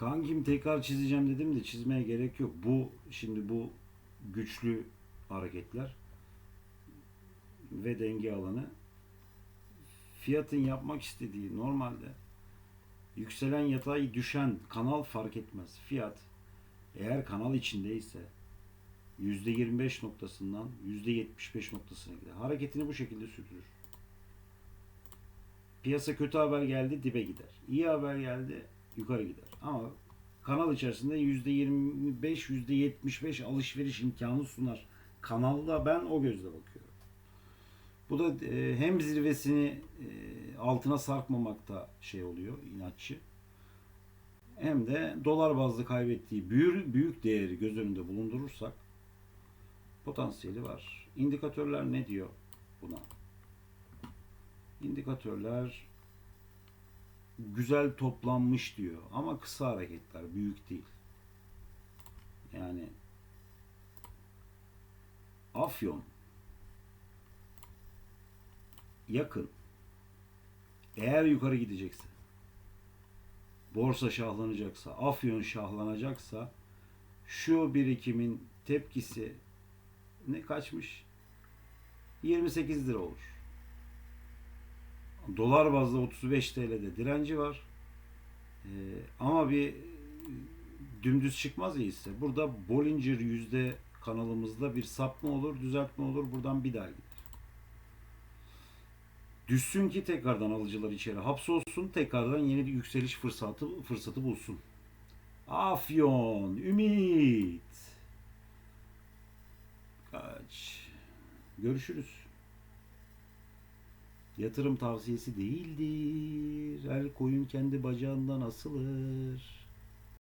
Kankim tekrar çizeceğim dedim de çizmeye gerek yok. Bu şimdi bu güçlü hareketler ve denge alanı fiyatın yapmak istediği normalde yükselen yatay düşen kanal fark etmez. Fiyat eğer kanal içindeyse %25 noktasından %75 noktasına gider. Hareketini bu şekilde sürdürür. Piyasa kötü haber geldi dibe gider. İyi haber geldi yukarı gider. Ama kanal içerisinde %25 %75 alışveriş imkanı sunar. Kanalda ben o gözle bakıyorum. Bu da e, hem zirvesini e, altına sarkmamakta şey oluyor inatçı. Hem de dolar bazlı kaybettiği büyük, büyük değeri göz önünde bulundurursak potansiyeli var. İndikatörler ne diyor buna? İndikatörler güzel toplanmış diyor ama kısa hareketler büyük değil. Yani Afyon yakın eğer yukarı gidecekse borsa şahlanacaksa Afyon şahlanacaksa şu birikimin tepkisi ne kaçmış 28 lira olur. Dolar bazlı 35 TL'de direnci var. Ee, ama bir dümdüz çıkmaz ya. Burada Bollinger yüzde kanalımızda bir sapma olur, düzeltme olur. Buradan bir daha gider. Düşsün ki tekrardan alıcılar içeri hapsolsun. Tekrardan yeni bir yükseliş fırsatı fırsatı bulsun. Afyon, Ümit. Kaç. Görüşürüz. Yatırım tavsiyesi değildir. Her koyun kendi bacağından asılır.